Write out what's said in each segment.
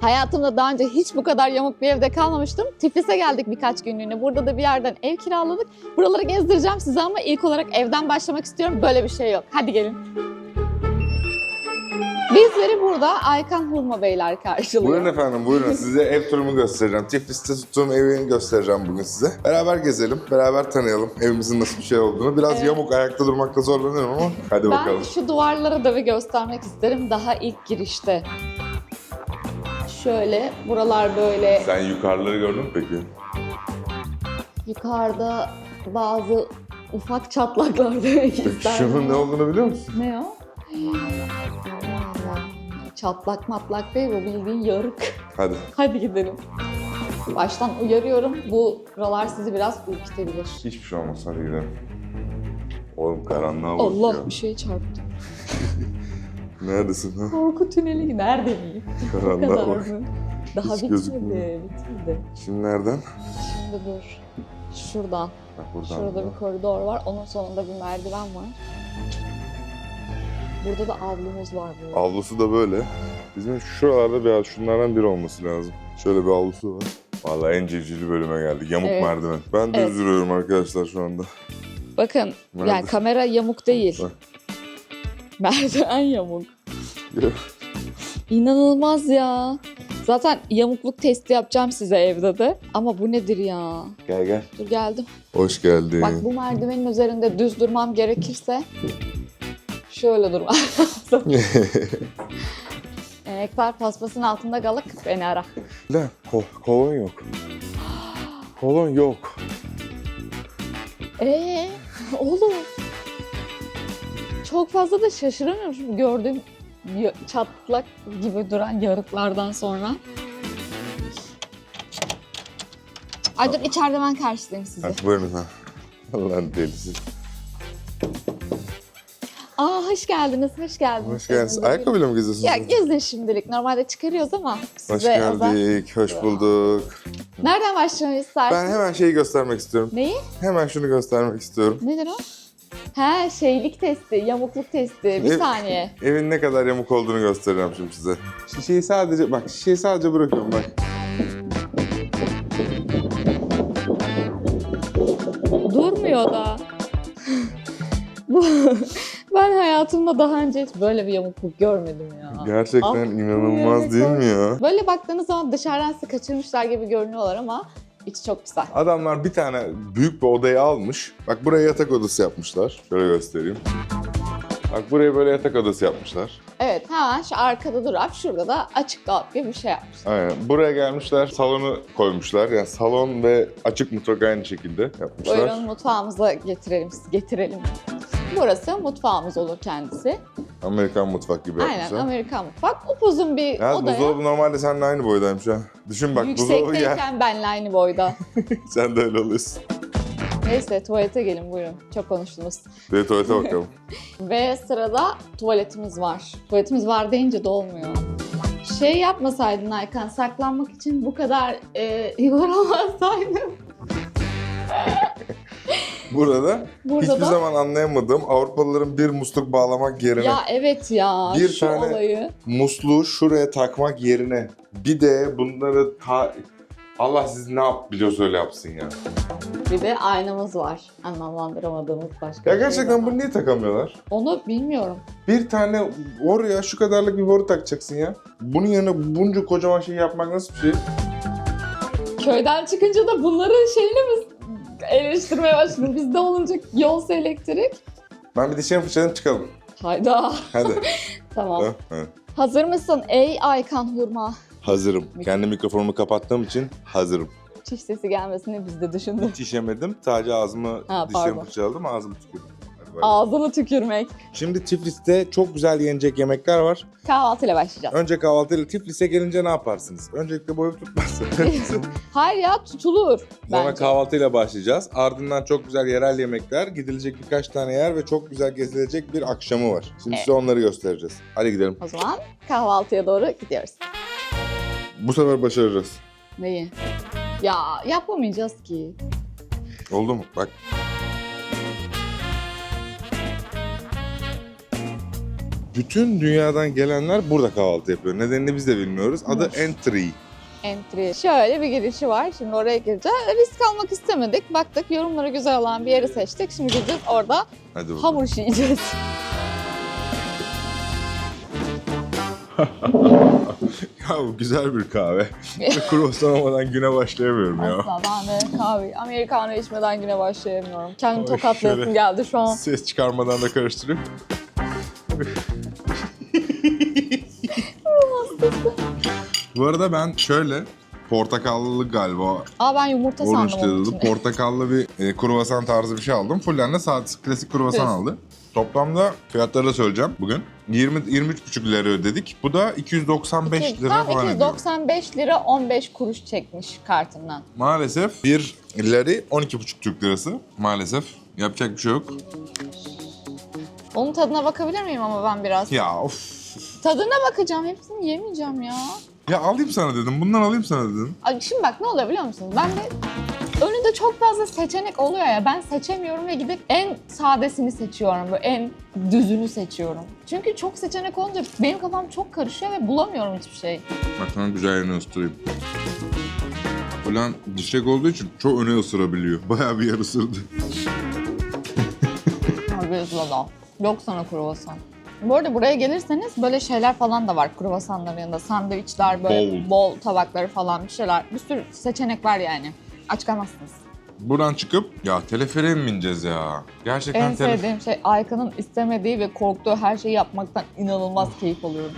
Hayatımda daha önce hiç bu kadar yamuk bir evde kalmamıştım. Tiflis'e geldik birkaç günlüğüne. Burada da bir yerden ev kiraladık. Buraları gezdireceğim size ama ilk olarak evden başlamak istiyorum. Böyle bir şey yok. Hadi gelin. Bizleri burada Aykan Hurma Beyler karşılıyor. Buyurun efendim buyurun size ev turumu göstereceğim. Tiflis'te tuttuğum evi göstereceğim bugün size. Beraber gezelim, beraber tanıyalım evimizin nasıl bir şey olduğunu. Biraz Evet. yamuk ayakta durmakta zorlanıyorum ama hadi Ben bakalım. şu duvarlara da bir göstermek isterim daha ilk girişte. Şöyle buralar böyle Sen yukarıları gördün mü peki? yukarıda bazı ufak çatlaklar demek isterdim. şunun ne olduğunu biliyor musun? Ne o? Allah. Çatlak matlak değil bu bildiğin yarık. Hadi. Hadi gidelim. Baştan uyarıyorum. Bu buralar sizi biraz ürkütebilir. Hiçbir şey olmaz hadi gidelim. Oğlum karanlığa bak Allah bir şey çarptı. Neredesin ha? Korku tüneli nerede miyim? Karanlığa bak. mı? Daha Hiç bitmedi, bitmedi. Şimdi nereden? Şimdi dur. Şuradan. Bak buradan. Şurada bir koridor var. Onun sonunda bir merdiven var. Burada da avlumuz var bu. Avlusu da böyle. Bizim şuralarda biraz şunlardan biri olması lazım. Şöyle bir avlusu var. Vallahi en civcivli bölüme geldik. Yamuk Evet. merdiven. Ben de Evet. üzülüyorum arkadaşlar şu anda. Bakın Nerede? yani kamera yamuk değil. Bak. Merdiven yamuk. İnanılmaz ya. Zaten yamukluk testi yapacağım size evde de. Ama bu nedir ya? gel gel. Dur geldim. Hoş geldin. Bak bu merdivenin üzerinde düz durmam gerekirse şöyle durmam lazım. Ekber paspasın altında kalıp beni ara. Lan ko- kolon yok. kolon yok. Ee, oğlum. Çok fazla da şaşıramıyorum gördüğüm çatlak gibi duran yarıklardan sonra. Ay dur içeride ben karşılayayım sizi. Hadi buyurun ha. Allah'ın delisi. Aa hoş geldiniz, hoş geldiniz. Hoş geldiniz. Ayakkabıyla mı geziyorsunuz? Ya gezin şimdilik. Normalde çıkarıyoruz ama Hoş size özel. geldik, hoş bulduk. Nereden başlamayı Ben istersiniz? hemen şeyi göstermek istiyorum. Neyi? Hemen şunu göstermek istiyorum. Nedir o? He şeylik testi, yamukluk testi. Bir Ne- saniye. Evin ne kadar yamuk olduğunu göstereceğim şimdi size. Şişeyi sadece, bak şişeyi sadece bırakıyorum bak. Durmuyor da. Bu ben hayatımda daha önce hiç böyle bir yamukluk görmedim ya. Gerçekten Ah, inanılmaz değil mi ya? Böyle baktığınız zaman dışarıdan sizi kaçırmışlar gibi görünüyorlar ama içi çok güzel. Adamlar bir tane büyük bir odayı almış. Bak buraya yatak odası yapmışlar. Şöyle göstereyim. Bak buraya böyle yatak odası yapmışlar. Evet hemen şu arkada durar. Şurada da açık dolap gibi bir şey yapmışlar. Aynen. Buraya gelmişler, salonu koymuşlar. Yani salon ve açık mutfak aynı şekilde yapmışlar. Buyurun mutfağımıza getirelim getirelim. Burası mutfağımız olur kendisi. Amerikan mutfak gibi Aynen yapmışlar. Amerikan mutfak. Upuzun bir Yalnız odaya. buzdolabı normalde seninle aynı boydaymış ha. Düşün bak buzdolabı yer. Yüksekteyken benle aynı boyda. Sen de öyle oluyorsun. Neyse tuvalete gelin buyurun. Çok konuştunuz. Bir de tuvalete bakalım. Ve sırada tuvaletimiz var. Tuvaletimiz var deyince de olmuyor. Şey yapmasaydın Aykan, saklanmak için bu kadar e, yorulmasaydın. Burada, Burada hiçbir da... zaman anlayamadığım Avrupalıların bir musluk bağlamak yerine Ya evet ya, Bir şu tane- olayı. musluğu şuraya takmak yerine bir de bunları ta... Allah siz ne yap biliyorsa öyle yapsın ya. Bir de aynamız var. Anlamlandıramadığımız başka Ya şey gerçekten bunu niye takamıyorlar? Onu bilmiyorum. Bir tane oraya şu kadarlık bir boru takacaksın ya. Bunun yerine bunca kocaman şey yapmak nasıl bir şey? Köyden çıkınca da bunların şeyini mi eleştirmeye başladın? Bizde olunca yolsa elektrik. Ben bir dişlerimi fırçalayıp çıkalım. Hayda. Hadi. Tamam. Ha, ha. Hazır mısın ey Aykan Hurma? Hazırım. Kendi mikrofonumu kapattığım için hazırım. Çiş sesi gelmesini biz de düşündük. Hiç işemedim. Sadece ağzımı, Ha, dişlerimi pardon. fırçaladım, ağzımı tükürdüm. Bay. Ağzını tükürmek. Şimdi Tiflis'te çok güzel yenecek yemekler var. Kahvaltıyla başlayacağız. Önce kahvaltıyla Tiflis'e gelince ne yaparsınız? Öncelikle boyu tutmaz. Hayır ya tutulur Sonra bence. kahvaltıyla başlayacağız. Ardından çok güzel yerel yemekler, gidilecek birkaç tane yer ve çok güzel gezilecek bir akşamı var. Şimdi size onları göstereceğiz. Hadi gidelim. O zaman kahvaltıya doğru gidiyoruz. Bu sefer başaracağız. Neyi? Ya yapamayacağız ki. Oldu mu? Bak. Bütün dünyadan gelenler burada kahvaltı yapıyor. Nedenini biz de bilmiyoruz. Adı? Entry. Entry. Şöyle bir girişi var. Şimdi oraya gireceğiz. Risk almak istemedik. Baktık yorumları güzel olan bir yeri seçtik. Şimdi gideceğiz orada Hadi bakalım. hamur işi yiyeceğiz. Ya bu güzel bir kahve. Kruvasan olmadan güne başlayamıyorum ya. Asla ben de kahve, americano içmeden güne başlayamıyorum. Kendimi Ay, tokatlayasım şöyle. geldi şu an. Ses çıkarmadan da karıştırıyorum. Bu arada ben şöyle portakallı galiba Aa ben yumurta orange sandım onun dedi. Portakallı bir e, kruvasan tarzı bir şey aldım. Fullen de sade klasik kruvasan Düz. aldı. Toplamda fiyatları da söyleyeceğim bugün. 20 23,5 lira ödedik. Bu da 295 İki- lira tam falan ediyor. 295 lira 15 kuruş çekmiş kartından. Maalesef bir lari 12,5 Türk lirası. Maalesef. Yapacak bir şey yok. Onun tadına bakabilir miyim ama ben biraz? Ya of. Tadına bakacağım. Hepsini yemeyeceğim ya. Ya alayım sana dedim. Bundan alayım sana dedim. Ay şimdi bak ne oluyor biliyor musunuz? Ben de önünde çok fazla seçenek oluyor ya. Ben seçemiyorum ve gidip en sadesini seçiyorum. Böyle en düzünü seçiyorum. Çünkü çok seçenek olunca benim kafam çok karışıyor ve bulamıyorum hiçbir şey. Bak sana güzel yerini ısıtırayım. Ulan dişek olduğu için çok öne ısırabiliyor. Bayağı bir yer ısırdı. Harbi da. Yok sana kruvasan. Bu arada buraya gelirseniz böyle şeyler falan da var kruvasanların yanında. Sandviçler, böyle Bowl. bol tabakları falan bir şeyler. Bir sürü seçenek var yani. Aç kalmazsınız. Buradan çıkıp ya teleferiğe mi bineceğiz ya? Gerçekten En telef... sevdiğim şey Aykan'ın istemediği ve korktuğu her şeyi yapmaktan inanılmaz keyif alıyorum.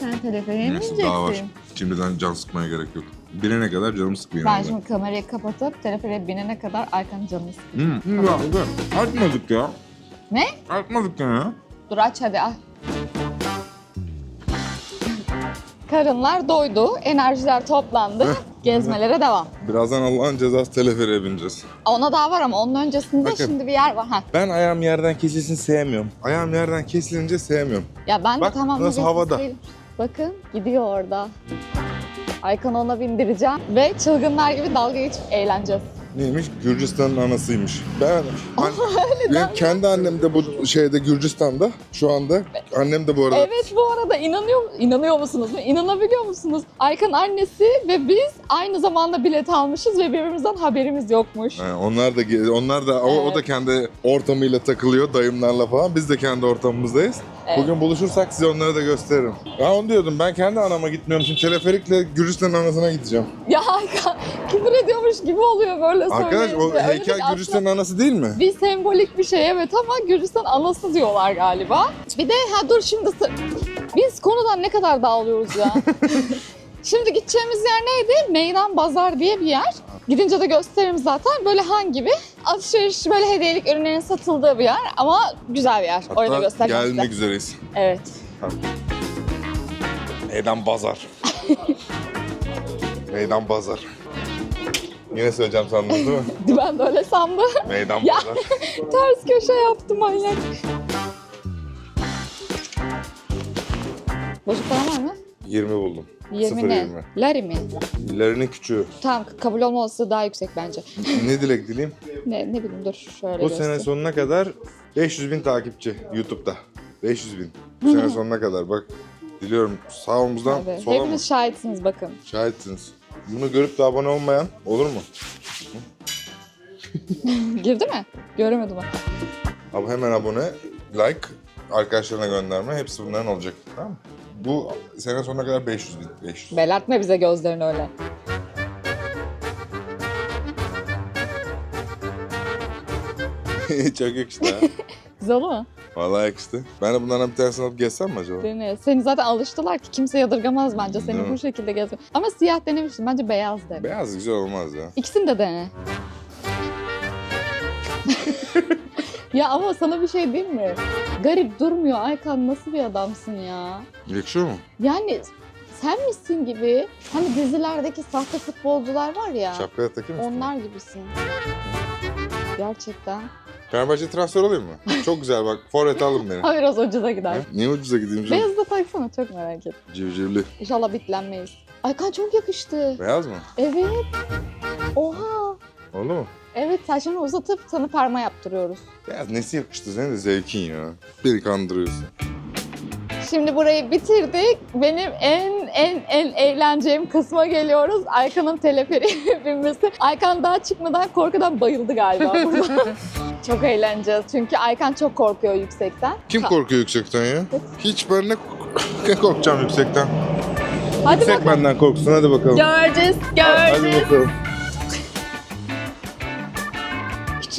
Sen teleferiğe mi Neyse daha var. bineceksin? Şimdiden can sıkmaya gerek yok. Binene kadar canım sıkmıyor. Ben şimdi kamerayı kapatıp teleferiğe binene kadar Aykan'ın canını sıkıyorum. Hı, ya, ya. Artmadık ya. Ne? Artmadık ya. Dur aç hadi ah. Karınlar doydu, enerjiler toplandı. Gezmelere devam. Birazdan Allah'ın cezası teleferiğe bineceğiz. Ona daha var ama onun öncesinde Bakın. şimdi bir yer var. Ha. Ben ayağım yerden kesilsin sevmiyorum. Ayağım yerden kesilince sevmiyorum. Ya ben de Bak, tamam nasıl havada. değilim. Bakın gidiyor orada. Aykan'ı ona bindireceğim ve çılgınlar gibi dalga geçip eğleneceğiz. Neymiş? Gürcistan'ın anasıymış. Ben, an- benim kendi annem de bu şeyde Gürcistan'da şu anda. Annem de bu arada. Evet bu arada inanıyor inanıyor musunuz? İnanabiliyor musunuz? Aykan annesi ve biz aynı zamanda bilet almışız ve birbirimizden haberimiz yokmuş. Ha, onlar da ge- onlar da o, o da kendi ortamıyla takılıyor dayımlarla falan. Biz de kendi ortamımızdayız. Evet. Bugün buluşursak size onları da gösteririm. Ya onu diyordum ben kendi anama gitmiyorum. Şimdi teleferikle Gürcistan'ın anasına gideceğim. Ya küfür ediyormuş gibi oluyor böyle Arkadaş o söyleyince. Öyle heykel aslında Gürcistan'ın anası değil mi? Bir sembolik bir şey evet ama Gürcistan anası diyorlar galiba. Bir de ha dur şimdi sı- biz konudan ne kadar dağılıyoruz ya. şimdi gideceğimiz yer neydi? Meydan Bazar diye bir yer. Gidince de gösteririm zaten. Böyle han gibi alışveriş böyle hediyelik ürünlerin satıldığı bir yer ama güzel bir yer. Orada Hatta göstereceğim gelmek size. üzereyiz. Evet. Meydan Bazar. Meydan Bazar. Yine söyleyeceğim sandınız değil mi? Ben de öyle sandım. Meydan Ya. Bazar. Ters köşe yaptım manyak. Bozuk para var mı? 20 buldum. 20 Sıfır ne? yirmi. Lari mi? Larry'nin küçüğü. Tamam kabul olma olasılığı daha yüksek bence. ne dilek dileyim? Ne, ne bileyim dur şöyle Bu göstereyim. sene sonuna kadar 500 bin takipçi YouTube'da. 500 bin. Bu sene sonuna kadar bak. Diliyorum sağ omuzdan Tabii. sola mı? Hepiniz şahitsiniz bakın. Şahitsiniz. Bunu görüp de abone olmayan olur mu? Girdi mi? Göremedim ben. Ama hemen abone, like, arkadaşlarına gönderme hepsi bunların olacak. Tamam mı? Bu sene sonuna kadar 500 bin. 500. Belertme bize gözlerini öyle. Çok yakıştı ha. Güzel mu? Vallahi yakıştı. Ben de bunlardan bir tanesini alıp gezsem mi acaba? Mi? Seni zaten alıştılar ki kimse yadırgamaz bence seni Değil mi? bu şekilde gezmek. Ama siyah denemiştim. Bence beyaz dene. Beyaz güzel olmaz ya. İkisini de dene. ya ama sana bir şey diyeyim mi? Garip durmuyor. Aykan nasıl bir adamsın ya? Yakışıyor mu? Yani sen misin gibi hani dizilerdeki sahte futbolcular var ya. Şapkaya takayım mı? Onlar gibisin. Gerçekten. Fenerbahçe transfer olayım mı? Çok güzel bak. Forvet alın beni. Ha biraz ucuza gider. Niye ucuza gideyim canım? Beyazı da taksana çok merak ettim. Civcivli. İnşallah bitlenmeyiz. Aykan çok yakıştı. Beyaz mı? Evet. Oha. Oldu mu? Evet saçını uzatıp sana parma yaptırıyoruz. Beyaz nesi yakıştı? Senin de zevkin ya. Beni kandırıyorsun. Şimdi burayı bitirdik. Benim en en en eğleneceğim kısma geliyoruz. Aykan'ın teleferiğe binmesi. Aykan daha çıkmadan korkudan bayıldı galiba burada. çok eğleneceğiz. Çünkü Aykan çok korkuyor yüksekten. Kim korkuyor yüksekten ya? Hiç ben ne, ne korkacağım yüksekten. Hadi Yüksek bakalım. benden korksun hadi bakalım. Göreceğiz, Hadi göreceğiz. bakalım.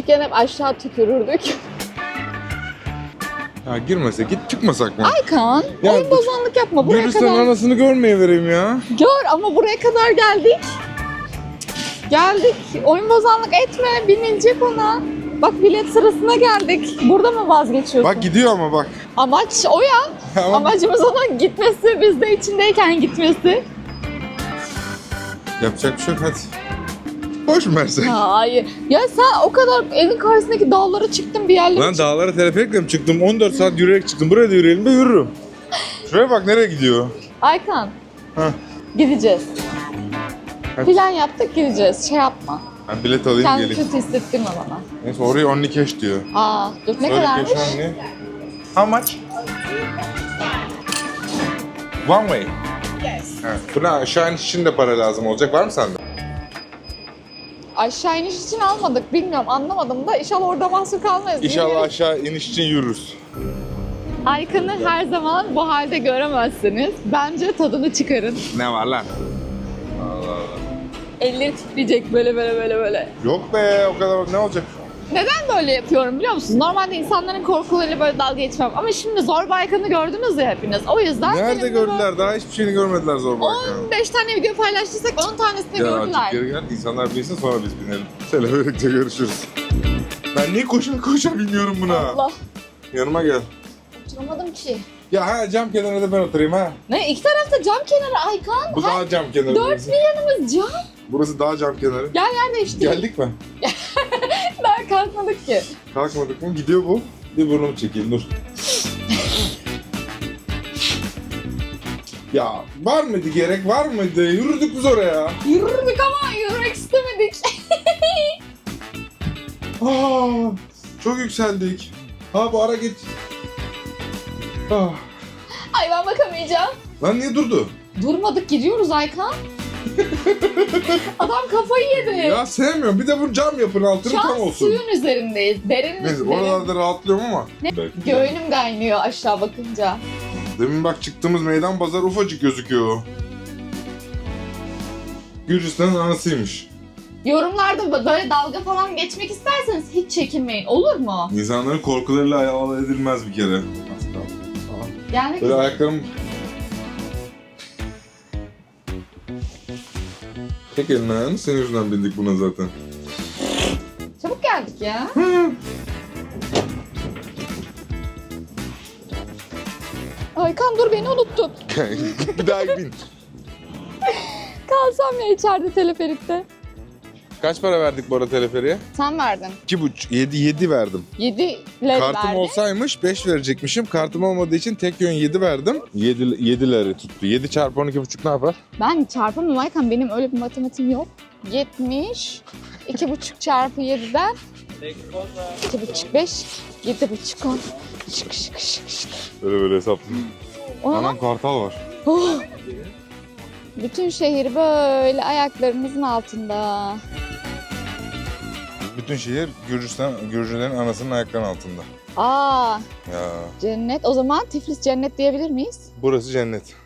Küçükken hep aşağı tükürürdük. Ya girmese git çıkmasak mı? Aykan, Ya oyun bozanlık yapma. Buraya Gürcistan kadar anasını görmeye vereyim ya. gör ama buraya kadar geldik. Geldik. Oyun bozanlık etme. Binilecek ona. Bak bilet sırasına geldik. Burada mı vazgeçiyorsun? Bak gidiyor ama bak. Amaç o ya. Ama Amacımız onun gitmesi, biz de içindeyken gitmesi. yapacak bir şey yok hadi. Boş mu versek? Hayır. Ya sen o kadar evin karşısındaki dağlara çıktın bir yerlere Lan çıktın. dağlara teleferikle mi çıktım? 14 saat yürüyerek çıktım. Buraya da yürüyelim de yürürüm. Şuraya bak nereye gidiyor? Aykan. Heh. Gideceğiz. Hadi. Plan yaptık gideceğiz. Şey yapma. Ben bilet alayım Kendini geleyim. kötü hissettirme bana. Neyse oraya 10 cash diyor. Aa dur ne kadarmış? cash only. How much? One way. Yes. Ha. Buna aşağı iniş için de para lazım olacak. Var mı sende? Aşağı iniş için almadık. Bilmiyorum anlamadım da inşallah orada mahsur kalmayız. İnşallah Yürüyerek- aşağı iniş için yürürüz. Aykan'ı her zaman bu halde göremezsiniz. Bence tadını çıkarın. Ne var lan? Allah Allah. Elleri titreyecek böyle böyle böyle böyle. Yok be o kadar ne olacak? Neden böyle yapıyorum biliyor musunuz? Normalde insanların korkularıyla böyle dalga geçmem. Ama şimdi Zorba Aykan'ı gördünüz ya hepiniz. O yüzden Nerede benim gördüler? Daha hiçbir şeyini görmediler zor ya. 15 tane video paylaştıysak 10 tanesini gördüler. azıcık geri gel. İnsanlar bilsin sonra biz binelim. Seninle birlikte görüşürüz. Ben niye koşa koşa biniyorum buna? Allah. Yanıma gel. Oturamadım ki. Ya ha cam kenarında da ben oturayım ha. Ne? İki tarafta cam kenarı Aykan. Bu Her- daha cam kenarı. Dört burası. bir yanımız cam. Burası daha cam kenarı. Gel yer değiştir. Geldik mi? Kalkmadık ki. Kalkmadık mı? Gidiyor bu. Bir burnumu çekeyim dur. ya var mıydı gerek var mıydı? Yürüdük biz oraya. Yürüdük ama yürümek istemedik. Aa, çok yükseldik. Ha bu ara git. Ah. Ay ben bakamayacağım. Lan niye durdu? Durmadık gidiyoruz Aykan. Adam kafayı yedi. Ya sevmiyorum. Bir de bunu cam yapın altını Şu tam an olsun. suyun üzerindeyiz. Derin, Neyse derin. oralarda rahatlıyorum ama. Ne? Belki de. Göğünüm kaynıyor aşağı bakınca. Demin bak çıktığımız meydan pazar ufacık gözüküyor. Gürcistan'ın anasıymış. Yorumlarda böyle dalga falan geçmek isterseniz hiç çekinmeyin. Olur mu? İnsanların korkularıyla alay edilmez bir kere. Az kaldı. Aha. Yani Böyle ayaklarım... Tek ayağını senin yüzünden bindik buna zaten. çabuk geldik ya. Aykan dur beni unuttun. bir daha bin. Kalsam ya içeride teleferikte. Kaç para verdik arada teleferiye? Sen verdin. 2,5, 7, 7 verdim. 7 lira Kartım verdin. olsaymış 5 verecekmişim. Kartım olmadığı için tek yön 7 verdim. 7, 7 lira tuttu. 7 çarpı 12,5 ne yapar? Ben çarpamam Aykan benim öyle bir matematiğim yok. 70 iki buçuk çarpı 7'den iki buçuk beş yedi buçuk on şık şık şık şık. Böyle böyle hesapladım. Ona Anam kartal var. Oh! Bütün şehir böyle ayaklarımızın altında. Bütün şehir Gürcistan, Gürcülerin anasının ayaklarının altında. Aa Ya cennet. O zaman Tiflis cennet diyebilir miyiz? burası cennet.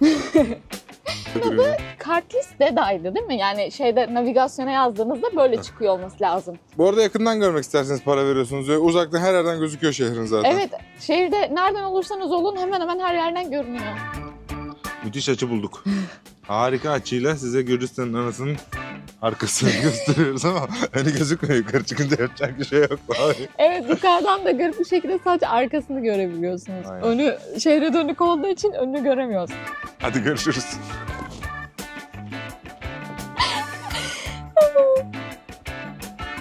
Kartlis Deda'ydı değil mi? Yani şeyde navigasyona yazdığınızda böyle çıkıyor olması lazım. Bu arada yakından görmek isterseniz para veriyorsunuz. ve Uzaktan her yerden gözüküyor şehrin zaten. Evet şehirde nereden olursanız olun hemen hemen her yerden görünüyor. Müthiş açı bulduk. Harika açıyla size Gürcistan'ın anasının arkasını gösteriyoruz ama hani gözükmüyor yukarı çıkınca yapacak bir şey yok. Evet yukarıdan da garip bir şekilde sadece arkasını görebiliyorsunuz. Aynen. Önü şehre dönük olduğu için önünü göremiyoruz. Hadi görüşürüz.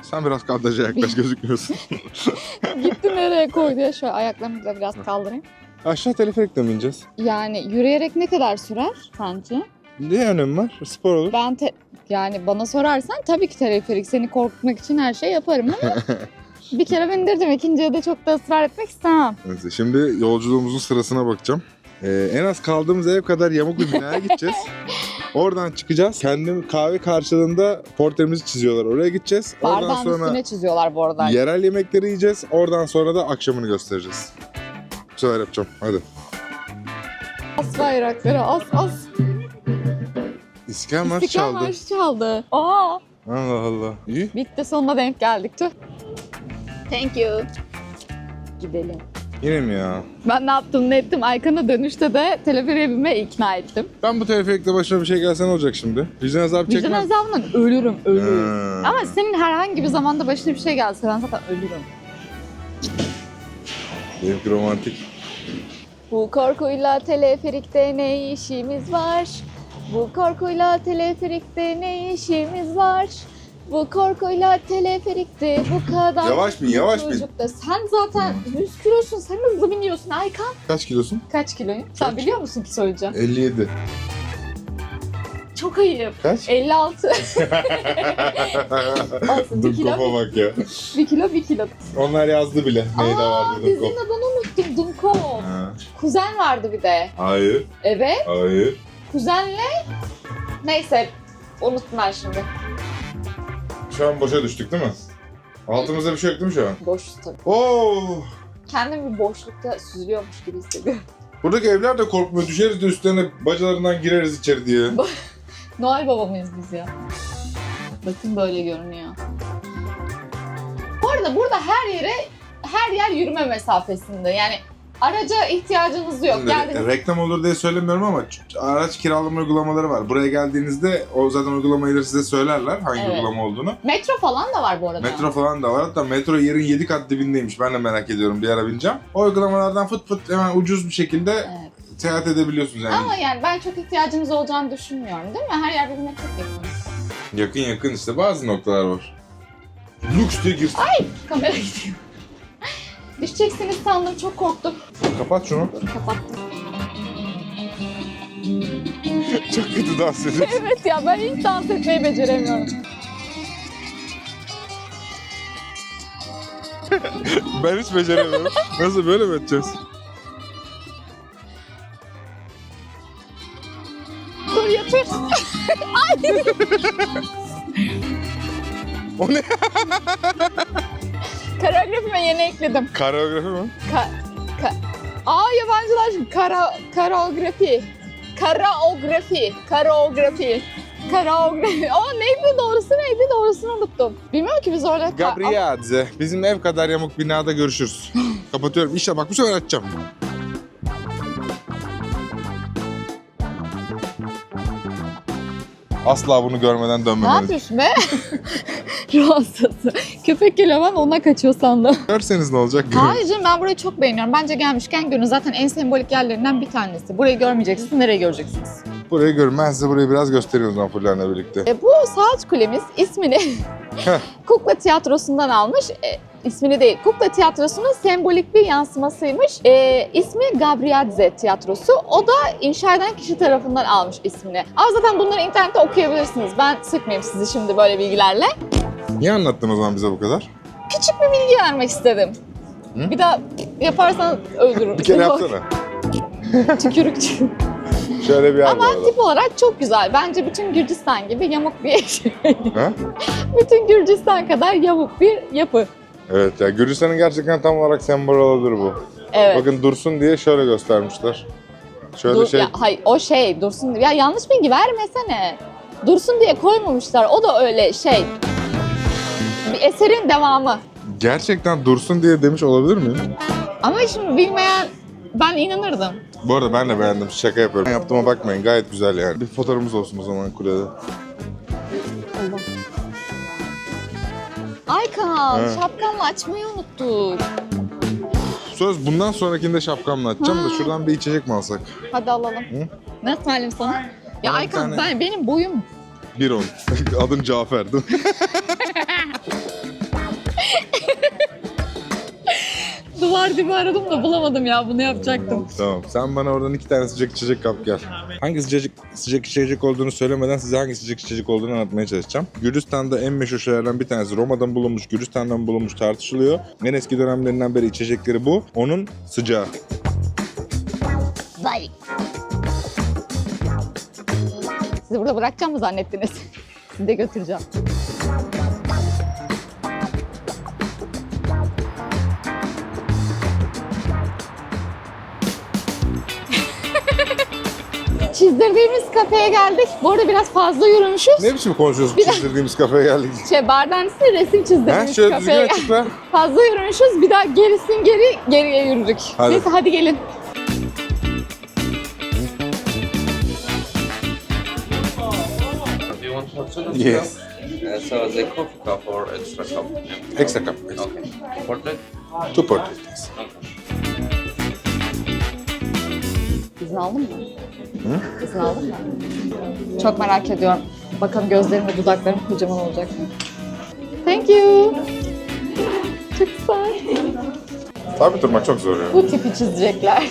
Sen biraz kadraja yaklaş gözükmüyorsun. Gitti nereye koydu ya şöyle ayaklarımı da biraz kaldırayım. Aşağı teleferikle mi ineceğiz? Yani yürüyerek ne kadar sürer sence? Ne önemi var? Spor olur. Ben te- yani bana sorarsan tabii ki teleferik seni korkutmak için her şey yaparım ama bir kere bindirdim ikinciye de çok da ısrar etmek istemem. Neyse şimdi yolculuğumuzun sırasına bakacağım. Ee, en az kaldığımız ev kadar yamuk bir binaya gideceğiz. Oradan çıkacağız. Kendim kahve karşılığında portremizi çiziyorlar. Oraya gideceğiz. Oradan Bardağın sonra üstüne çiziyorlar bu arada. yerel yemekleri yiyeceğiz. Oradan sonra da akşamını göstereceğiz. Bu sefer yapacağım. Hadi. As bayrakları as as. İstiklal Marşı İstiklal çaldı. Marşı çaldı. Aa, Allah Allah. İyi. bitti sonuna denk geldik. Tüh. Thank you. Gidelim. Yine mi ya? Ben ne yaptım ne ettim? Aykan'a dönüşte de teleferiğe binmeye ikna ettim. Ben bu teleferikte başına bir şey gelse ne olacak şimdi? Vicdan azabı Vicdan çekmez. azabından ölürüm, ölürüm. Hmm. Ama senin herhangi bir zamanda başına bir şey gelse ben zaten ölürüm. Benimki romantik. Bu korkuyla teleferikte ne işimiz var? Bu korkuyla teleferikte ne işimiz var? Bu korkuyla teleferikte bu kadar... Yavaş bin, yavaş bin. Çocukta. Sen zaten 100 kilosun, sen hızlı biniyorsun Aykan. Kaç kilosun? Kaç kiloyum? Sen biliyor musun ki söyleyeceğim? 57. Çok ayıp. Kaç? 56. Olsun, bir Dur kilo, kofa bak ya. bir kilo, bir kilo. Onlar yazdı bile. Neydi Aa, vardı dizinin Dumkov. adını unuttum. Dumkov. Ha. Kuzen vardı bir de. Hayır, Evet. hayır. Kuzenle neyse unuttum ben şimdi. Şu an boşa düştük değil mi? Altımızda bir şey yok değil mi şu an? Boş tabii. Oo! Kendimi bir boşlukta süzülüyormuş gibi hissediyorum. Buradaki evler de korkmuyor. Düşeriz de üstlerine bacalarından gireriz içeri diye. Noel Baba mıyız biz ya? Bakın böyle görünüyor. Bu arada burada her yere her yer yürüme mesafesinde. Yani araca ihtiyacınız yok. Geldiniz. Reklam olur diye söylemiyorum ama araç kiralama uygulamaları var. Buraya geldiğinizde o zaten uygulamayı size söylerler hangi Evet. uygulama olduğunu. Metro falan da var bu arada. Metro falan da var. Hatta metro yerin 7 kat dibindeymiş. Ben de merak ediyorum. Bir ara bineceğim. O uygulamalardan fıt fıt hemen ucuz bir şekilde Evet. Seyahat edebiliyorsunuz yani. Ama yani ben çok ihtiyacınız olacağını düşünmüyorum değil mi? Her yer birbirine çok yakın. Yakın yakın işte bazı noktalar var. Lüks diye girsin. Kamera gidiyor. Düşeceksiniz sandım çok korktum. Kapat şunu. Kapattım. Çok kötü dans ediyorsun. Evet ya ben hiç dans etmeyi beceremiyorum. ben hiç beceremiyorum. Nasıl böyle mi edeceğiz? O ne? Koreografime yeni ekledim. Koreografi mi? Ka, ka, Aa yabancılar kara, koreografi. Karaografi. Karaografi. Karaografi. Aa neydi doğrusu neydi doğrusunu unuttum. Bilmiyorum ki biz orada... Gabriadze. Bizim ev kadar yamuk binada görüşürüz. Kapatıyorum. İşte bak bu sefer açacağım. Asla bunu görmeden Ne dönmemeliyiz. yapıyorsun be? Ruh hastası. Köpek geliyor ben ona kaçıyor sandım. Görseniz ne olacak? Hayır canım ben burayı çok beğeniyorum. Bence gelmişken görün. Zaten en sembolik yerlerinden bir tanesi. Burayı görmeyeceksiniz. Nereye göreceksiniz? Burayı görün. Ben size burayı biraz göstereyim o zaman Fulya'yla birlikte. E, bu saat kulemiz ismini Heh. Kukla Tiyatrosu'ndan almış. E, ismini değil. Kukla Tiyatrosu'nun sembolik bir yansımasıymış. E, ismi Gabriadze Tiyatrosu. O da inşa eden kişi tarafından almış ismini. Ama zaten bunları internette okuyabilirsiniz. Ben sıkmayayım sizi şimdi böyle bilgilerle. Niye anlattın o zaman bize bu kadar? Küçük bir bilgi vermek istedim. Hı? Bir daha yaparsan öldürürüm. Bir kere yapsana. Tükürükçü. Şöyle bir yer bu Ama arada. tip olarak çok güzel. Bence bütün Gürcistan gibi yamuk bir şey. Ha? bütün Gürcistan kadar yamuk bir yapı. Evet ya Gürcistan'ın gerçekten tam olarak sembol olabilir bu. Evet. Bakın dursun diye şöyle göstermişler. Şöyle Dur, şey ya, hayır o şey Dursun ya yanlış bilgi vermesene. Dursun diye koymamışlar. O da öyle şey. Bir eserin devamı. gerçekten dursun diye demiş olabilir miyim? Ama şimdi bilmeyen ben inanırdım. Bu arada ben de beğendim. Şaka yapıyorum. Yaptığıma bakmayın. Gayet güzel yani. Bir fotoğrafımız olsun o zaman kulede. Aykan He. şapkamla açmayı unuttuk. Söz bundan sonrakinde şapkamla açacağım da şuradan bir içecek mi alsak? Hadi alalım. Hı? Ne ısmarlayayım sana? Ya Bana bir Aykan tane- ben benim boyum Bir on. Adım Cafer değil mi? bu var diye aradım da bulamadım ya bunu yapacaktım. Tamam. Sen bana oradan iki tane sıcak içecek kap gel. Hangi sıcak, sıcak içecek olduğunu söylemeden size hangi sıcak içecek olduğunu anlatmaya çalışacağım. Gürcistan'da en meşhur şeylerden bir tanesi Roma'dan bulunmuş, Gürcistan'dan bulunmuş tartışılıyor. En eski dönemlerinden beri içecekleri bu. Onun sıcağı. Vay. Sizi burada bırakacağım mı zannettiniz? Sizi de götüreceğim. Çizdirdiğimiz kafeye geldik. Bu arada biraz fazla yürümüşüz. Ne biçim konuşuyoruz Bir çizdirdiğimiz kafeye geldik. Şey bardağın resim Ha, çizdirdiğimiz şöyle düzgün kafeye geldik. açıkla. Fazla yürümüşüz. Bir daha gerisin geri geriye yürüdük. Hadi. Neyse hadi gelin. Yes. Uh, so the coffee cup or extra cup? Extra cup. please. Okay. Portrait? Two portraits. İzin aldın mı? İzin aldın mı? Çok merak ediyorum. Bakalım gözlerim ve dudaklarım kocaman olacak mı? Thank you. Çok güzel. Tabii durmak çok zor ya. Bu tipi çizecekler.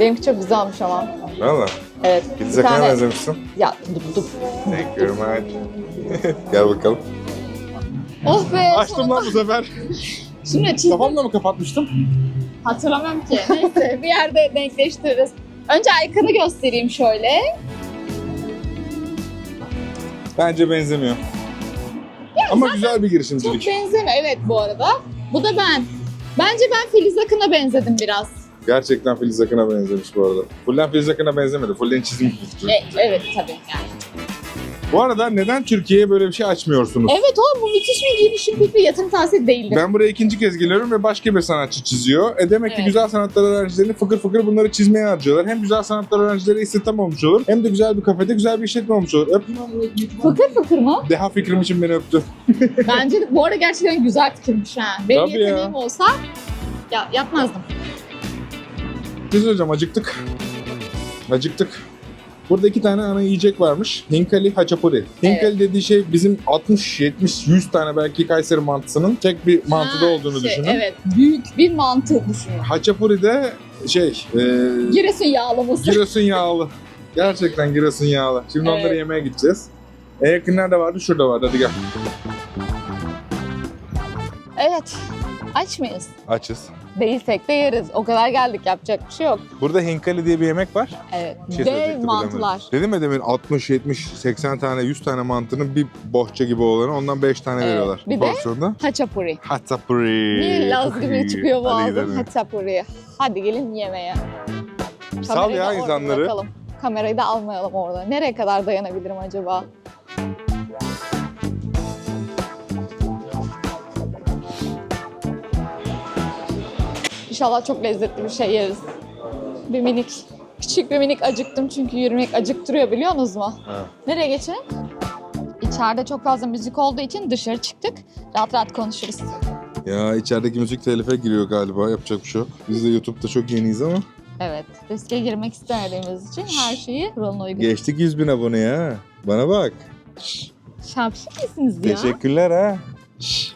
Benimki çok güzelmiş ama. Valla. Evet. bir Akın'a tane- benzemişsin. Ya dur dur. Thank you very much. Gel bakalım. Oh be. Açtım lan bu sefer. Şimdi çizdim. Kafamla mı kapatmıştım? Hatırlamam ki. Neyse bir yerde denkleştiririz. Önce Aykan'ı göstereyim şöyle. Bence benzemiyor. Ama güzel bir Çok girişimcilik. benzeme evet bu arada. Bu da ben. Bence ben Filiz Akın'a benzedim biraz. Gerçekten Filiz Akın'a benzemiş bu arada. Fullen Filiz Akın'a benzemedi. Fullen çizim gibi. E, evet tabii yani. Bu arada neden Türkiye'ye böyle bir şey açmıyorsunuz? Evet oğlum bu müthiş bir girişim fikri yatırım tavsiye değildir. Ben buraya ikinci kez geliyorum ve başka bir sanatçı çiziyor. E demek ki Evet. güzel sanatlar öğrencilerini fıkır fıkır bunları çizmeye harcıyorlar. Hem güzel sanatlar öğrencileri istihdam olmuş olur. Hem de güzel bir kafede güzel bir işletme olmuş olur. Öp. Fıkır fıkır mı? Deha fikrim için beni öptü. Bence de, bu arada gerçekten güzel fikirmiş ha. Benim Tabii ya. yeteneğim olsa ya yapmazdım. Şey söyleyeceğim acıktık. Acıktık. Burada iki tane ana yiyecek varmış. Hinkali, haçapuri. Hinkali dediği şey bizim 60, 70, 100 tane belki Kayseri mantısının tek bir mantıda Ha, olduğunu şey, düşünün. Evet büyük bir mantı düşünün. Haçapuri de şey, e, Giresun yağlaması. Giresun yağlı. Gerçekten Giresun yağlı. Şimdi Evet. onları yemeye gideceğiz. En yakın nerede vardı? Şurada vardı. Hadi gel. evet. Aç mıyız? Açız. Değilsek de yeriz. O kadar geldik yapacak bir şey yok. Burada hinkali diye bir yemek var. Evet. Bir şey Dev söyleyecektim, mantılar. bilemedim. Dedim ya demin 60, 70, 80 tane, 100 tane mantının bir bohça gibi olanı ondan 5 tane Evet. veriyorlar. Bir de- Porsiyonda. Haçapuri. Hatsapuri. Bir Laz gibi çıkıyor boğazım. Haçapuri. Hadi gelin yemeğe. Sal Kamerayı ya da orada insanları. bırakalım. Kamerayı da almayalım orada. Nereye kadar dayanabilirim acaba? İnşallah çok lezzetli bir şey yeriz. Bir minik, küçük bir minik acıktım çünkü yürümek acıktırıyor biliyor musunuz mu? Ha. Nereye geçelim? İçeride çok fazla müzik olduğu için dışarı çıktık. Rahat rahat konuşuruz. Ya içerideki müzik telife giriyor galiba. Yapacak bir şey yok. Biz de YouTube'da çok yeniyiz ama. Evet, riske girmek istemediğimiz için her şeyi kuralına uygun. Geçtik 100 bin abone ya. Bana bak. Şapşik misiniz ya? Teşekkürler ha. Şş,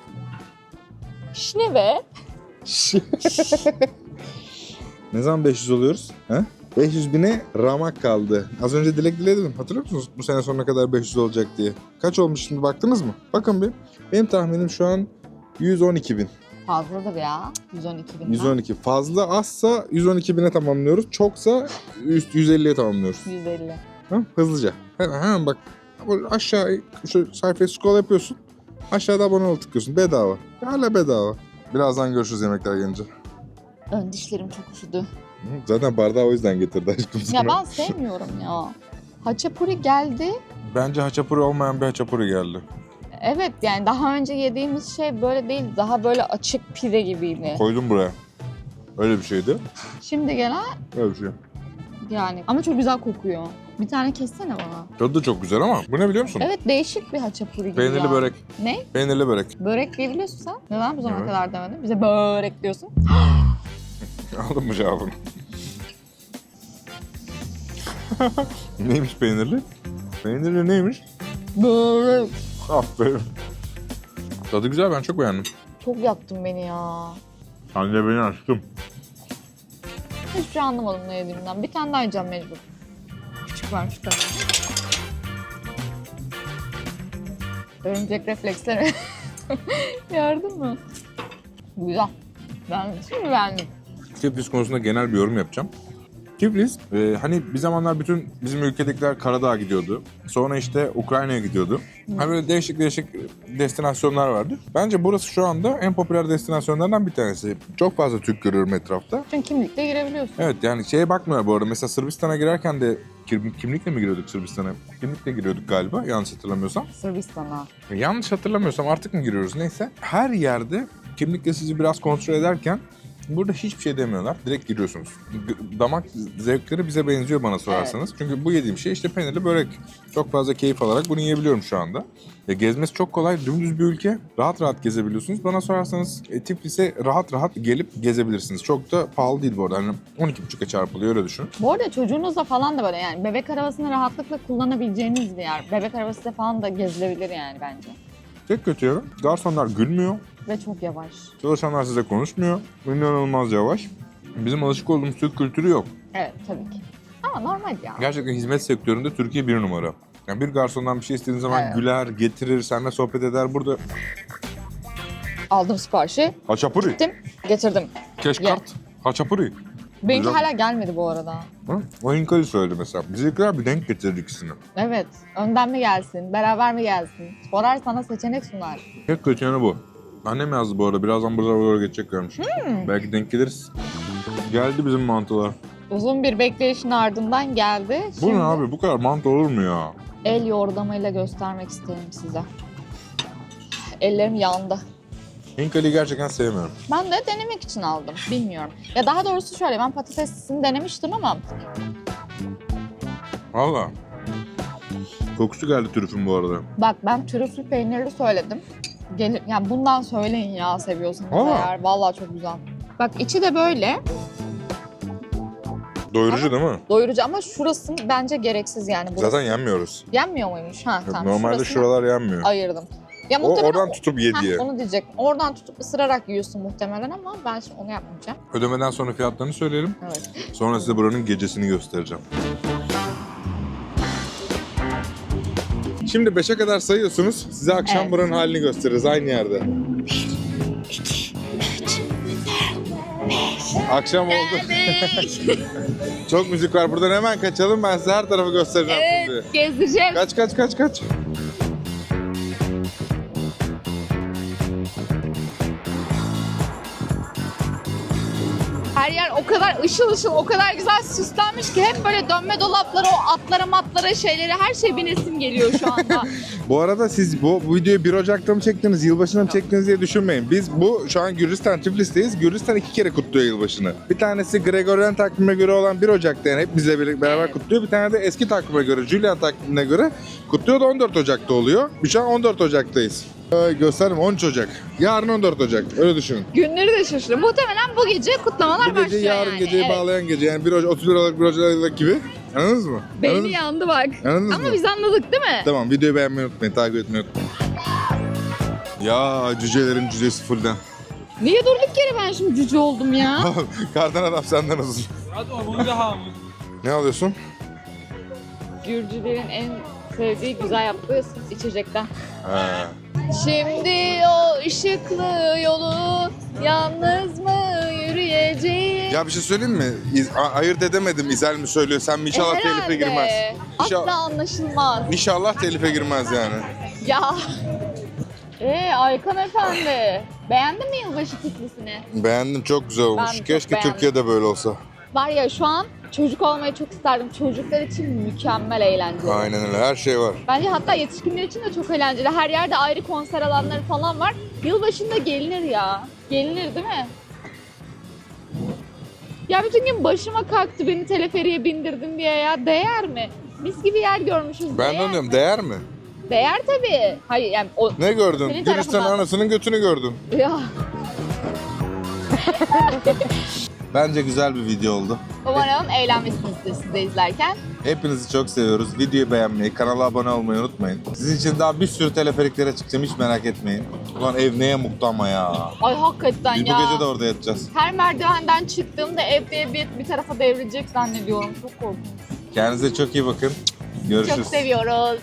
Şş ne be? ne zaman 500 oluyoruz? Ha? 500 bine ramak kaldı. Az önce dilek diledim. Hatırlıyor musunuz bu sene sonuna kadar 500 olacak diye? Kaç olmuş şimdi baktınız mı? Bakın bir. Benim tahminim şu an 112 bin. Fazladır ya. 112 bin. 112. Fazla azsa 112 bine tamamlıyoruz. Çoksa üst 150'ye tamamlıyoruz. 150. Ha? Hızlıca. Hemen, hemen bak. Aşağı şu sayfaya scroll yapıyorsun. Aşağıda abone ol tıklıyorsun. Bedava. Hala bedava. Birazdan görüşürüz yemekler gelince. Ön dişlerim çok üşüdü. Zaten bardağı o yüzden getirdi aşkım sana. Ya ben sevmiyorum ya. Haçapuri geldi. Bence haçapuri olmayan bir haçapuri geldi. Evet yani daha önce yediğimiz şey böyle değil. Daha böyle açık pide gibiydi. Koydum buraya. Öyle bir şeydi. Şimdi gelen Öyle bir şey. yani ama çok güzel kokuyor. Bir tane kessene bana. Tadı da çok güzel ama. Bu ne biliyor musun? Evet değişik bir haçapuri gibi Peynirli ya. börek. Ne? Peynirli börek. Börek diyebiliyorsun sen. Neden bu zamana Evet. kadar demedin? Bize börek diyorsun. Aldın mı cevabını? neymiş peynirli? Peynirli neymiş? Börek. Aferin. Tadı güzel ben çok beğendim. Çok yaktın beni ya. Sen de beni açtım. Hiçbir şey anlamadım ne yediğimden. Bir tane daha yiyeceğim mecbur. Var şu. Örümcek refleksleri. Gördün mü? Güzel. Ben şimdi beğendim. Sürpriz konusunda genel bir yorum yapacağım. Tiflis e, hani bir zamanlar bütün bizim ülkedekiler Karadağ'a gidiyordu. Sonra işte Ukrayna'ya gidiyordu. Hani böyle değişik değişik destinasyonlar vardı. Bence burası şu anda en popüler destinasyonlardan bir tanesi. Çok fazla Türk görüyorum etrafta. Çünkü kimlikle girebiliyorsun. Evet yani şeye bakmıyor bu arada. Mesela Sırbistan'a girerken de kim- kimlikle mi giriyorduk Sırbistan'a? Kimlikle giriyorduk galiba yanlış hatırlamıyorsam. Sırbistan'a. Yanlış hatırlamıyorsam artık mı giriyoruz neyse. Her yerde kimlikle sizi biraz kontrol ederken burada hiçbir şey demiyorlar. Direkt giriyorsunuz. G- Damak zevkleri bize benziyor bana sorarsanız. Çünkü bu yediğim şey işte peynirli börek. Çok fazla keyif alarak bunu yiyebiliyorum şu anda. Ya gezmesi çok kolay. Dümdüz bir ülke. Rahat rahat gezebiliyorsunuz. Bana sorarsanız e, Tiflis'e rahat rahat gelip gezebilirsiniz. Çok da pahalı değil bu arada. Hani 12,5'a çarpılıyor öyle düşünün. Bu arada çocuğunuzla falan da böyle yani bebek arabasını rahatlıkla kullanabileceğiniz bir yer. Bebek arabasıyla falan da gezilebilir yani bence. Tek kötü yanı garsonlar gülmüyor. Ve çok yavaş. Çalışanlar size konuşmuyor. İnanılmaz yavaş. Bizim alışık olduğumuz Türk kültürü yok. Evet tabii ki. Ama normal ya. Gerçekten hizmet sektöründe Türkiye bir numara. Yani bir garsondan bir şey istediğin zaman Evet. güler, getirir, seninle sohbet eder. Burada Aldım siparişi. haçapuri, Gittim. Getirdim. keşkart, haçapuri. Benimki Güzel. hala gelmedi bu arada. Hı? O Hinkali söyledi mesela. Bizimkiler bir denk getirir ikisini. Evet. Önden mi gelsin? Beraber mi gelsin? Sorar sana seçenek sunar. Tek kötü yanı bu. Annem yazdı bu arada. Birazdan buralara doğru geçeceklermiş. Hmm. Belki denk geliriz. Geldi bizim mantılar. Uzun bir bekleyişin ardından geldi. Bu Şimdi ne abi? Bu kadar mantı olur mu ya? El yordamıyla göstermek isterim size. Ellerim yandı. Hinkali'yi gerçekten sevmiyorum. Ben de denemek için aldım. Bilmiyorum. Ya daha doğrusu şöyle ben patatesini denemiştim ama Valla. Kokusu geldi trüfün bu arada. bak ben trüflü peynirli söyledim. Gelir, yani bundan söyleyin ya seviyorsanız Valla. eğer. Vallahi çok güzel. Bak içi de böyle. Doyurucu değil mi? Doyurucu ama şurası bence gereksiz yani. Burası Zaten yenmiyoruz. yenmiyor muymuş? Ha, tamam. Normalde Şurasını şuralar yenmiyor. ayırdım. Ya O muhtemelen oradan tutup ye Heh, diye. onu diyecek. Oradan tutup ısırarak yiyorsun muhtemelen ama ben şimdi onu yapmayacağım. Ödemeden sonra fiyatlarını söyleyelim. Evet. Sonra size buranın gecesini göstereceğim. Şimdi 5'e kadar sayıyorsunuz. Size akşam Evet. buranın halini gösteririz aynı yerde. Akşam oldu. Çok müzik var. Buradan hemen kaçalım. Ben size her tarafı göstereceğim şimdi. evet, gezdireceğim. Kaç kaç kaç kaç. Her yer o kadar ışıl ışıl, o kadar güzel süslenmiş ki hep böyle dönme dolapları, o atlara matlara şeyleri her şey binesim geliyor şu anda. Bu arada siz bu, bu videoyu 1 Ocak'ta mı çektiniz, yılbaşına mı çektiniz diye düşünmeyin. Biz bu şu an Gürcistan Tiflis'teyiz. Gürcistan iki kere kutluyor yılbaşını. Bir tanesi Gregorian takvime göre olan 1 Ocak'ta yani hep bizle birlikte beraber Evet. kutluyor. Bir tane de eski takvime göre, Julian takvimine göre kutluyor da 14 Ocak'ta oluyor. Şu an 14 Ocak'tayız. Ee, göstereyim 13 Ocak. Yarın 14 Ocak. Öyle düşünün. Günleri de şaşırıyor. Muhtemelen bu gece kutlamalar Bu gece başlıyor yarın yani. geceyi Evet. bağlayan gece. Yani 1 Ocak, 31 Ocak, 1 Ocak gibi. Anladınız mı? Beyni Anladınız, yandı bak. anladınız Ama mı? biz anladık değil mi? Tamam videoyu beğenmeyi unutmayın, takip etmeyi unutmayın. Ya cücelerin cücesi fullden. Niye durduk yere ben şimdi cüce oldum ya? Kardan adam senden uzun. Ne alıyorsun? Gürcülerin en sevdiği güzel yaptığı içecekten. He. Şimdi o ışıklı yolu yalnız mı yürüyeceğim? Ya bir şey söyleyeyim mi? İz, a- ayırt edemedim İzel mi söylüyor. Sen mi inşallah telife herhalde. girmez. İnşallah, Asla anlaşılmaz. inşallah telife girmez yani. Ya. Ee Aykan Efendi. Beğendin mi yılbaşı kitlisini? Beğendim çok güzel olmuş. Çok Keşke beğendim. Türkiye'de böyle olsa. Var ya şu an çocuk olmayı çok isterdim. Çocuklar için mükemmel eğlenceli. Aynen öyle her şey var. Bence hatta yetişkinler için de çok eğlenceli. Her yerde ayrı konser alanları falan var. Yılbaşında gelinir ya. Gelinir değil mi? Ya bütün gün başıma kalktı beni teleferiye bindirdin diye ya. Değer mi? Mis gibi yer görmüşüz. Ben de değer onu diyorum mi? değer mi? Değer tabii. Hayır yani o... Ne gördün? Senin Gülistan tarafından. anasının götünü gördün. Ya Bence güzel bir video oldu. umarım eğlenmişsinizdir siz de izlerken. Hepinizi çok seviyoruz. Videoyu beğenmeyi, kanala abone olmayı unutmayın. Sizin için daha bir sürü teleferiklere çıkacağım hiç merak etmeyin. Ulan ev neye mutlu ama ya. Ay hakikaten Biz bu ya. gece de orada yatacağız. Her merdivenden çıktığımda evde bir, bir tarafa devrilecek zannediyorum. Çok korkunç. Kendinize çok iyi bakın. Görüşürüz. Çok seviyoruz.